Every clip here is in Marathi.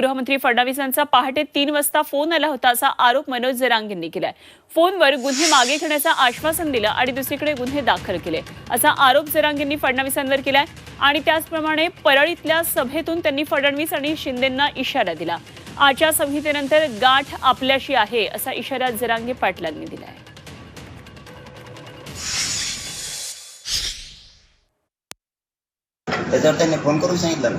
गृहमंत्री फडणवीसांचा पहाटे तीन वाजता फोन आला होता असा आरोप मनोज जरांग यांनी केलाय. फोनवर गुन्हे मागे घेण्याचं आश्वासन दिलं आणि दुसरीकडे गुन्हे दाखल केले असा आरोप जरांग यांनी फडणवीसांवर केलाय आणि त्याचप्रमाणे परळीतल्या सभेतून त्यांनी फडणवीस आणि शिंदेंना इशारा दिला. आचारसंहितेनंतर गाठ आपल्याशी आहे असा इशारा जरांगे पाटलांनी दिलाय. त्याच्यावर त्यांनी फोन करून सांगितलं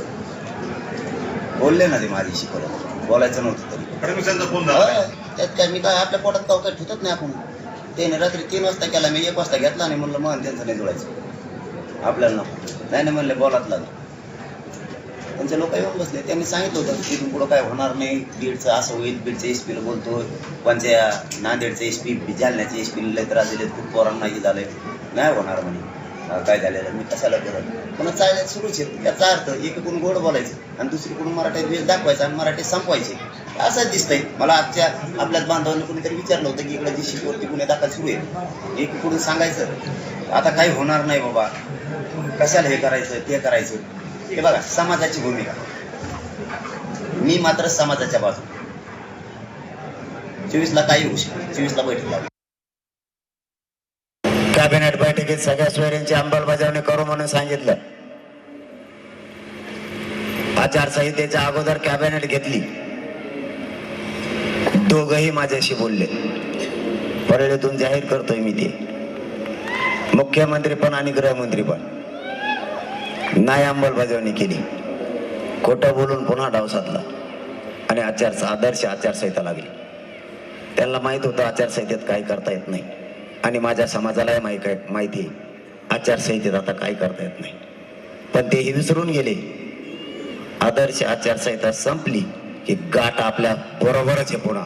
बोलले ना ते माझ्याशी परत बोलायचं नव्हतं तरी. फडणवीसांचा फोन झाला होय, त्यात काय मी काय आपल्या पोटात काव काय ठेवत नाही आपण. त्याने रात्री तीन वाजता केला मी एक वाजता घेतला आणि म्हणलं मन त्यांचं नाही जुळायचं. आपल्याला नको. नाही नाही म्हणले बोलातला. त्यांचे लोक येऊन बसले. त्यांनी सांगितलं होतं की इथून पुढं काय होणार नाही. बीडचं असं होईल. बीडचं एस पीला बोलतोय. कोणत्या नांदेडचं एस पी जालन्याचे एस पी त्रास दिले खूप पोरांना हे झालंय. नाही होणार म्हणे. काय झालेलं? मी कशाला करत? पण चालत सुरूच आहे. याचा अर्थ एकीकडून गोड बोलायचं आणि दुसरीकडून मराठीत वेळ दाखवायचा आणि मराठी संपवायचे. असंच दिसतंय. मला आजच्या आपल्याच बांधवांनी कोणीतरी विचारलं होतं की इकडे जी शिकवरती गुन्हे दाखल सुरू आहे. एकीकडून सांगायचं आता काही होणार नाही बाबा. कशाला हे करायचं ते करायचं? हे बघा समाजाची भूमिका. मी मात्र समाजाच्या बाजू चोवीसला काही होऊ शकते चोवीसला बैठक लागली. कॅबिनेट बैठकीत सगळ्या सोयऱ्यांची अंमलबजावणी करू म्हणून सांगितलं. आचारसंहितेच्या अगोदर कॅबिनेट घेतली. दोघही माझ्याशी बोलले. परळीतून जाहीर करतोय मी ते. मुख्यमंत्री पण आणि गृहमंत्री पण. नाही अंमलबजावणी केली. खोटं बोलून पुन्हा डाव साधला. आणि आचार आदर्श आचारसंहिता लागली. त्यांना माहीत होतं आचारसंहितेत काही करता येत नाही. आणि माझ्या समाजालाही माहिती आहे माहिती आहे. आचारसंहितेत आता काय करता येत नाही. पण तेही विसरून गेले. आदर्श आचारसंहिता संपली की गाठ आपल्या बरोबरच आहे पुन्हा.